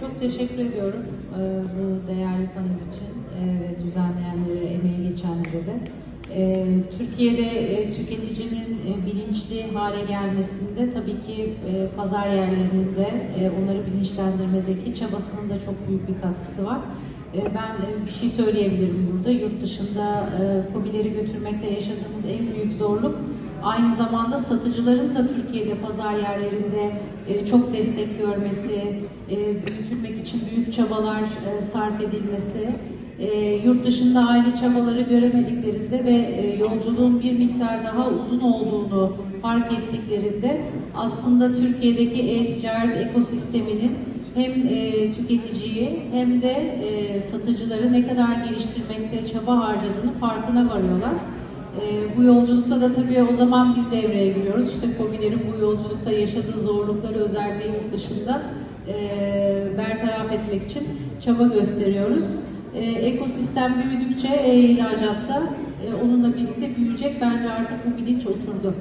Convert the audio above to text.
Çok teşekkür ediyorum e, bu değerli panel için e, ve düzenleyenlere, emeği geçenlere de. E, Türkiye'de e, tüketicinin e, bilinçli hale gelmesinde tabii ki e, pazar yerlerinin de e, onları bilinçlendirmedeki çabasının da çok büyük bir katkısı var. E, Ben e, bir şey söyleyebilirim burada. Yurt dışında e, kobileri götürmekte yaşadığımız en büyük zorluk aynı zamanda satıcıların da Türkiye'de pazar yerlerinde e, çok destek görmesi, e, büyütülmek için büyük çabalar e, sarf edilmesi, e, yurt dışında aynı çabaları göremediklerinde ve e, yolculuğun bir miktar daha uzun olduğunu fark ettiklerinde aslında Türkiye'deki e-ticaret ekosisteminin hem e, tüketiciyi hem de e, satıcıları ne kadar geliştirmekte çaba harcadığını farkına varıyorlar. E, bu yolculukta da tabii o zaman biz devreye giriyoruz. İşte kobilerin bu yolculukta yaşadığı zorlukları özellikle yurt dışında e, bertaraf etmek için çaba gösteriyoruz. E, ekosistem büyüdükçe e, ihracatta e, onunla birlikte büyüyecek. Bence artık bu bilinç oturdu.